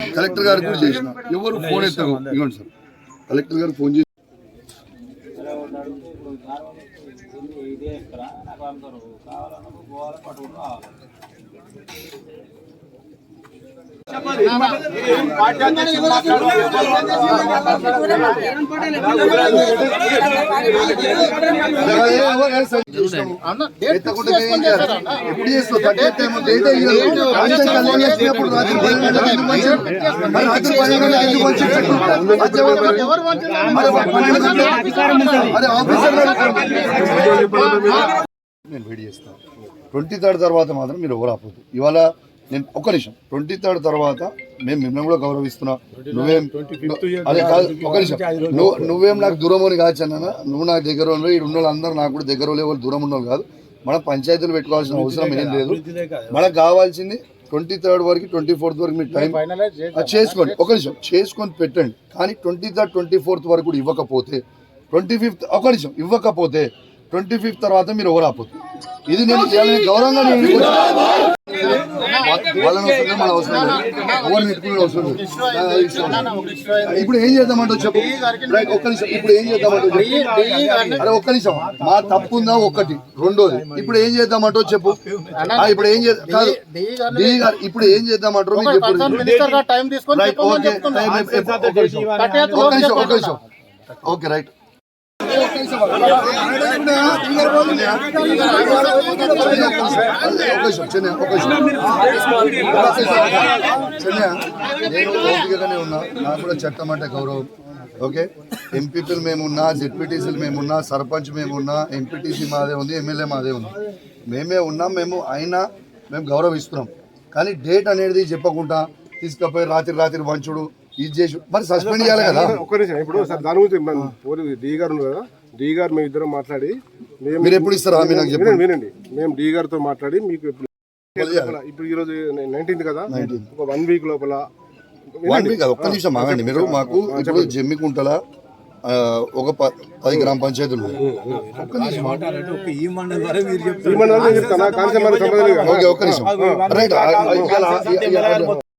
Collector గారికి కూడా చేసిన. ఎవరు ఫోన్ ఎత్తకు ఇవ్వండి సార్. కలెక్టర్ గారికి ఫోన్ చేసి ఎత్తకుంటే ఏం చేయాలి? ఎప్పుడు చేస్తావు? థర్టీ గంటలకు- మరి ఆఫీసర్లు నేను వెయిట్ చేస్తాను ట్వంటీ థర్డ్ తర్వాత మాత్రం మీరు ఎవరు ఆపొద్దు ఇవాళ నేను ఒక్క నిమిషం. ట్వంటీ థర్డ్ తర్వాత మేము మిమ్మల్ని కూడా గౌరవిస్తున్నా. నువ్వేం అదే కాదు ఒక నిమిషం. నువ్వు నువ్వేం నాకు దూరం అని కాదు అన్న నువ్వు నాకు దగ్గర ఉన్న ఇక్కడ ఉన్న వాళ్ళందరూ నాకు కూడా దగ్గర వాళ్ళు దూరం ఉన్న కాదు. మనం పంచాయతీలు పెట్టుకోవాల్సిన అవసరం ఏం లేదు. మనకు కావాల్సింది ట్వంటీ థర్డ్ వరకు ట్వంటీ ఫోర్త్ వరకు మీరు టైం చేసుకోండి ఒక నిమిషం. చేసుకొని పెట్టండి. కానీ ట్వంటీ థర్డ్ ట్వంటీ ఫోర్త్ వరకు కూడా ఇవ్వకపోతే ట్వంటీ ఫిఫ్త్ ఒక నిమిషం. ఇవ్వకపోతే ట్వంటీ ఫిఫ్త్ తర్వాత మీరు ఎవరు ఆపొద్దు ఇది నేను చేయాలని గౌరవంగా నేను. వాళ్ళని అవసరం లేదు, మన అవసరం లేదు. ఎవరిని ఎత్తుకునే అవసరం లేదు. ఇప్పుడు ఏం చేద్దామంటో చెప్పు? రైట్, ఒక్క నిమిషం. ఇప్పుడు ఏం చేద్దామంటో చెప్పు? అరే ఒక్క నిమిషం. మా తప్పు ఉందా ఒక్కటి? రెండోది. ఇప్పుడు ఏం చేద్దామంటో చెప్పు? ఆ, ఇప్పుడు ఏం చేద్దాం కాదు. ఇప్పుడు ఏం చేద్దామంటారో మీరు చెప్పండి. మినిస్టర్ గారు టైం తీసుకొని రైట్ చెప్పమని ఓకే. చెప్తున్నా. టైం ఒక్క నిమిషం. ఒక్క నిమిషం. ఓకే రైట్ ఒక నిమిషం చెన్నై ఒక నిమిషం చెన్నై నేను ఓపికగానే ఉన్నా నాకు కూడా చట్టం అంటే గౌరవం ఓకే ఎంపీపీలు మేమున్నా జెడ్పీటీసీలు మేమున్నా సర్పంచ్ మేమున్నా ఎంపీటీసీ మాదే ఉంది ఎమ్మెల్యే మాదే ఉంది మేమే ఉన్నాం మేము అయినా మేము గౌరవిస్తున్నాం కానీ డేట్ అనేది చెప్పకుండా తీసుకుపోయి రాత్రి రాత్రి వంచుడు ఇది చేసి మరి సస్పెండ్ చేయాలి కదా ఒక్క నిమిషం ఇప్పుడు దాని గురించి పోలీస్ డి గారు ఉన్నారు కదా. డి గారు మేము ఇద్దరం మాట్లాడి మేము మీరు ఎప్పుడు ఇస్తారా నాకు వినండి చెప్పండి వినండి మేము డి గారితో మాట్లాడి మీకు ఇప్పుడు ఇప్పుడు ఈ రోజు నైన్టీన్త్ కదా ఒక వన్ వీక్ లోపల వన్ వీక్ ఒక్క నిమిషం ఆగండి మీరు మాకు ఇప్పుడు జమ్మికుంటల ఆ, ఒక పది గ్రామ పంచాయతీలు. ఒక్క నిమిషం రైట్